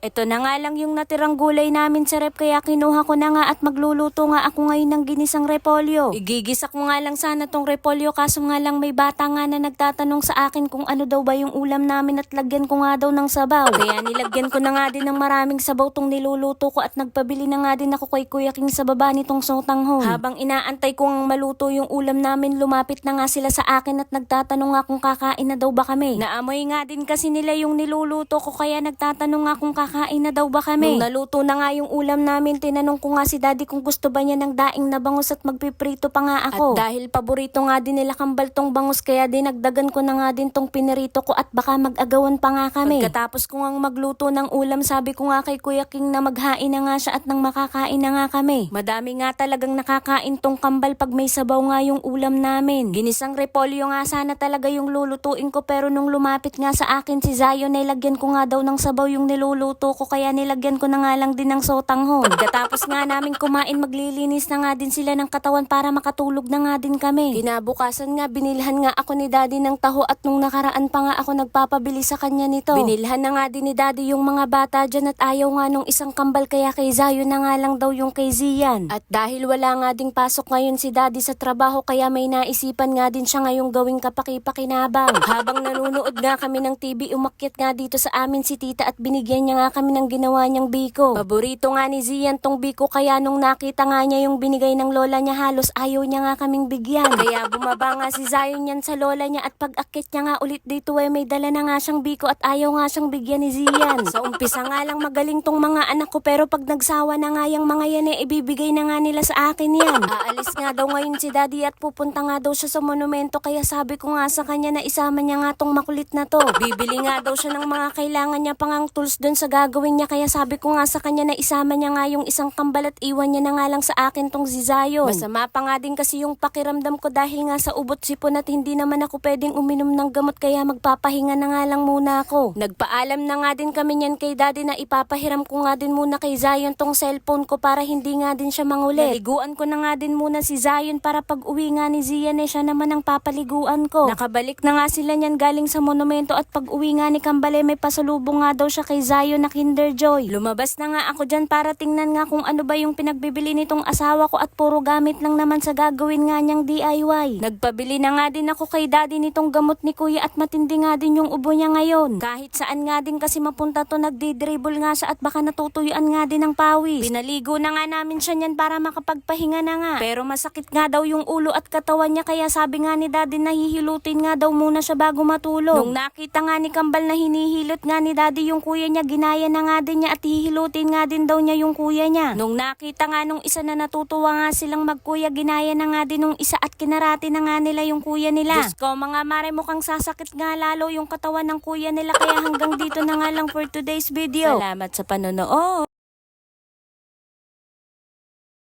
Ito na nga lang yung natirang gulay namin sa rep kaya kinuha ko na nga at magluluto nga ako ngayon ng ginisang repolyo. Igigisa ko nga lang sana tong repolyo kaso nga lang may bata nga na nagtatanong sa akin kung ano daw ba yung ulam namin at lagyan ko nga daw ng sabaw. Kaya nilagyan ko na nga din ng maraming sabaw tong niluluto ko at nagpabili na nga din ako kay Kuya King sa baba nitong sotanghon. Habang inaantay ko ang maluto yung ulam namin lumapit na nga sila sa akin at nagtatanong nga kung kakain na daw ba kami. Naamoy nga din kasi nila yung niluluto ko kaya nagtatanong nga kung kakain na daw ba kami. Nung naluto na nga yung ulam namin, tinanong ko nga si daddy kung gusto ba niya ng daing na bangus at magpiprito pa nga ako. At dahil paborito nga din nila kambal tong bangus kaya dinagdagan ko na nga din tong pinirito ko at baka mag-agawan pa nga kami. Pagkatapos ko nga magluto ng ulam, sabi ko nga kay Kuya King na maghain na nga siya at nang makakain na nga kami. Madami nga talagang nakakain tong kambal pag may sabaw nga yung ulam namin. Ginisang repolyo nga sana talaga yung lulutuin ko pero nung lumapit nga sa akin si Zion, nilagyan ko nga daw ng sabaw yung niluluto ko kaya nilagyan ko na nga lang din ng sotanghon. Pagkatapos nga namin kumain, maglilinis na nga din sila ng katawan para makatulog na nga din kami. Kinabukasan nga, binilhan nga ako ni daddy ng taho at nung nakaraan pa nga ako nagpapabili sa kanya nito. Binilhan na nga din ni daddy yung mga bata dyan at ayaw nga nung isang kambal kaya kay Zion na nga lang daw yung kay Zian. At dahil wala nga ding pasok ngayon si daddy sa trabaho kaya may naisipan nga din siya ngayong gawing kapaki-pakinabang. Habang nanonood nga kami ng TV, umakyat nga dito sa amin si tita at binigyan niya nga kami ng ginawa niyang biko. Paborito nga ni Zian tong biko kaya nung nakita nga niya yung binigay ng lola niya halos ayaw niya nga kaming bigyan. Kaya bumaba nga si Zion yan sa lola niya at pag akit niya nga ulit dito ay may dala na nga siyang biko at ayaw nga siyang bigyan ni Zian. Sa umpisa nga lang magaling tong mga anak ko pero pag nagsawa na nga yung mga yan eh ibibigay na nga nila sa akin yan. Aalis nga daw ngayon si daddy at pupunta nga daw siya sa monumento kaya sabi ko nga sa kanya na isama niya nga tong makulit na to. Bibili nga daw siya ng mga kailangan niya pangang tools doon sa gagawin niya kaya sabi ko nga sa kanya na isama niya nga yung isang kambal at iwan niya na nga lang sa akin tong si Zion. Masama pa nga din kasi yung pakiramdam ko dahil nga sa ubot sipon at hindi naman ako pwedeng uminom ng gamot kaya magpapahinga na nga lang muna ako. Nagpaalam na nga din kami niyan kay daddy na ipapahiram ko nga din muna kay Zion tong cellphone ko para hindi nga din siya mangulit. Naliguan ko na nga din muna si Zion para pag uwi nga ni Zian eh siya naman ang papaliguan ko. Nakabalik na nga sila niyan galing sa monumento at pag uwi nga ni Kambale may pasalubong nga daw siya kay Zion na Kinder Joy. Lumabas na nga ako dyan para tingnan nga kung ano ba yung pinagbibili nitong asawa ko at puro gamit lang naman sa gagawin nga niyang DIY. Nagpabili na nga din ako kay daddy nitong gamot ni kuya at matindi nga din yung ubo niya ngayon. Kahit saan nga din kasi mapunta to nagdi-dribble nga siya at baka natutuyuan nga din ng pawis. Pinaligo na nga namin siya niyan para makapagpahinga na nga. Pero masakit nga daw yung ulo at katawan niya kaya sabi nga ni daddy na hihilutin nga daw muna siya bago matulog. Nung nakita nga ni Kambal na hinihilot nga ni daddy yung kuya niya, ginaya na nga din niya at hihilutin nga din daw niya yung kuya niya. Nung nakita nga nung isa na natutuwa nga silang magkuya, ginaya na nga din nung isa at kinarati na nga nila yung kuya nila. Diyos ko, mga mare mukhang sasakit nga lalo yung katawan ng kuya nila kaya hanggang dito na nga lang for today's video. Salamat sa panonood.